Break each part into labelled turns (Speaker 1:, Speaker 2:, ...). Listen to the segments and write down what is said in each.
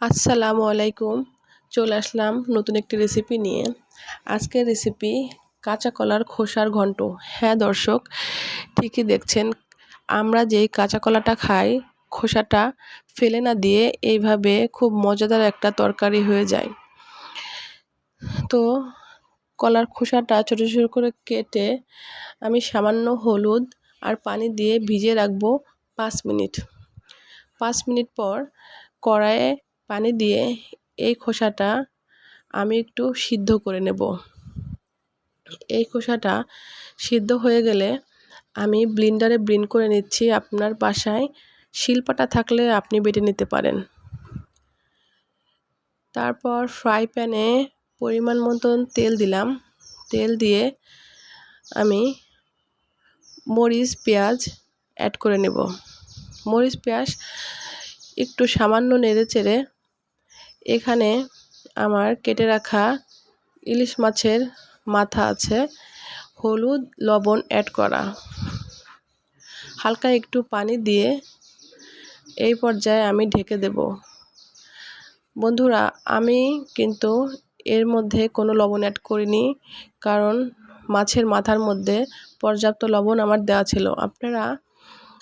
Speaker 1: আসসালামু আলাইকুম। চলে আসলাম নতুন একটি রেসিপি নিয়ে। আজকের রেসিপি কাঁচা কলার খোসার ঘন্ট। হ্যাঁ দর্শক, ঠিকই দেখছেন, আমরা যেই কাঁচা কলাটা খাই, খোসাটা ফেলে না দিয়ে এইভাবে খুব মজাদার একটা তরকারি হয়ে যায়। তো কলার খোসাটা ছোটো ছোটো করে কেটে আমি সামান্য হলুদ আর পানি দিয়ে ভিজিয়ে রাখব পাঁচ মিনিট। পাঁচ মিনিট পর কড়াইয়ে পানি দিয়ে এই খোসাটা আমি একটু সিদ্ধ করে নেব। এই খোসাটা সিদ্ধ হয়ে গেলে আমি ব্লিন্ডারে ব্লিন করে নিচ্ছি। আপনার বাসায় শিলপাটা থাকলে আপনি বেটে নিতে পারেন। তারপর ফ্রাই প্যানে পরিমাণ মতন তেল দিলাম। তেল দিয়ে আমি মরিচ, পেঁয়াজ অ্যাড করে নেব। মরিচ, পেঁয়াজ একটু সামান্য নেড়ে চেড়ে এখানে আমার কেটে রাখা ইলিশ মাছের মাথা আছে। হলুদ, লবণ অ্যাড করা। হালকা একটু পানি দিয়ে এই পর্যায়ে আমি ঢেকে দেব। বন্ধুরা, আমি কিন্তু এর মধ্যে কোনো লবণ অ্যাড করিনি, কারণ মাছের মাথার মধ্যে পর্যাপ্ত লবণ আমার দেওয়া ছিল। আপনারা,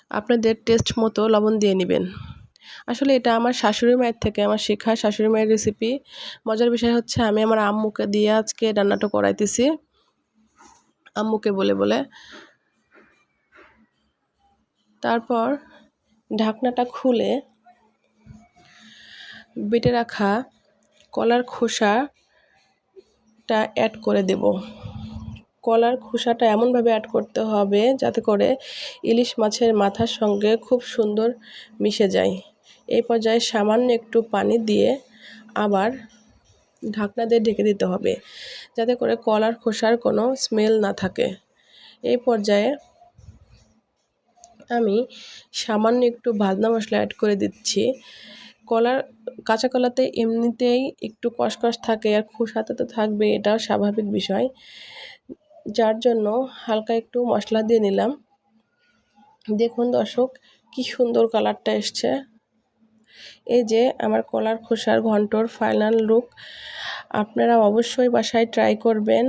Speaker 1: আপনাদের টেস্ট মতো লবণ দিয়ে নেবেন। আসলে এটা আমার শাশুড়ি মায়ের থেকে, আমার শেখা শাশুড়ি মায়ের রেসিপি মজার বিষয় হচ্ছে আমি আমার আম্মুকে দিয়ে আজকে রান্নাটা করাইতেছি। আম্মুকে বলে বলে। তারপর ঢাকনাটা খুলে বেটে রাখা কলার খোসাটা অ্যাড করে দেব। কলার খোসাটা এমনভাবে অ্যাড করতে হবে যাতে করে ইলিশ মাছের মাথার সঙ্গে খুব সুন্দর মিশে যায়। এই পর্যায়ে সামান্য একটু পানি দিয়ে আবার ঢাকনা দিয়ে ঢেকে দিতে হবে যাতে করে কলার খোসার কোনো স্মেল না থাকে। এই পর্যায়ে আমি সামান্য একটু ভাজনা মশলা অ্যাড করে দিচ্ছি। কলার কাঁচা কলাতে এমনিতেই একটু কষকস থাকে আর খোসাতে তো থাকবে এটাও স্বাভাবিক বিষয়। যার জন্য হালকা একটু মশলা দিয়ে নিলাম। দেখুন দর্শক, কি সুন্দর কালারটা এসছে। এই যে আমার কলার খোসার ঘন্টর ফাইনাল লুক আপনারা অবশ্যই বাসায় ট্রাই করবেন।